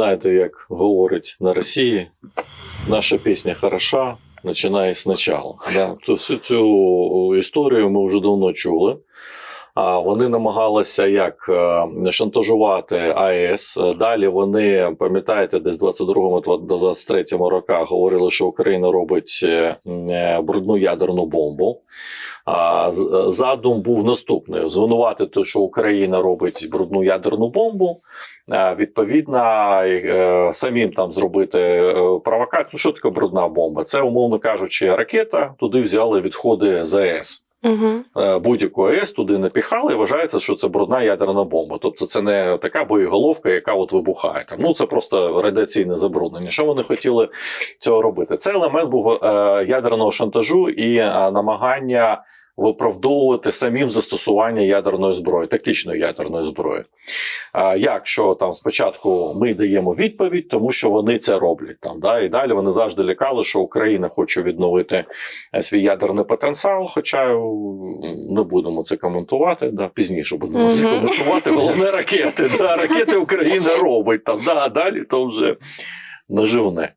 знаєте, як говорить на Росії, наша пісня хороша, починає спочатку. Да? Цю, цю історію ми вже давно чули. Вони намагалися як е, шантажувати АЕС. Далі вони, пам'ятаєте, десь в 22-23 роках говорили, що Україна робить е, е, брудну ядерну бомбу. А задум був наступний: звинуватити, що Україна робить брудну ядерну бомбу. е, Відповідно, е, самим там зробити е, провокацію. Що таке брудна бомба? Це, умовно кажучи, ракета. Туди взяли відходи ЗАЕС. Угу. Будь-яку АЕС туди напіхали, і вважається, що це брудна ядерна бомба. Тобто це не така боєголовка, яка от вибухає. Там. Ну це просто радіаційне забруднення. Що вони хотіли цього робити? Це елемент був е, ядерного шантажу і е, намагання виправдовувати самим застосування ядерної зброї, тактичної ядерної зброї. А як що там спочатку ми даємо відповідь, тому що вони це роблять там. Да? І далі вони завжди лякали, що Україна хоче відновити е, свій ядерний потенціал. Хоча не будемо це коментувати. Да? Пізніше будемо це коментувати. Головне ракети. Да? Ракети Україна робить там. Да? А далі то вже наживне.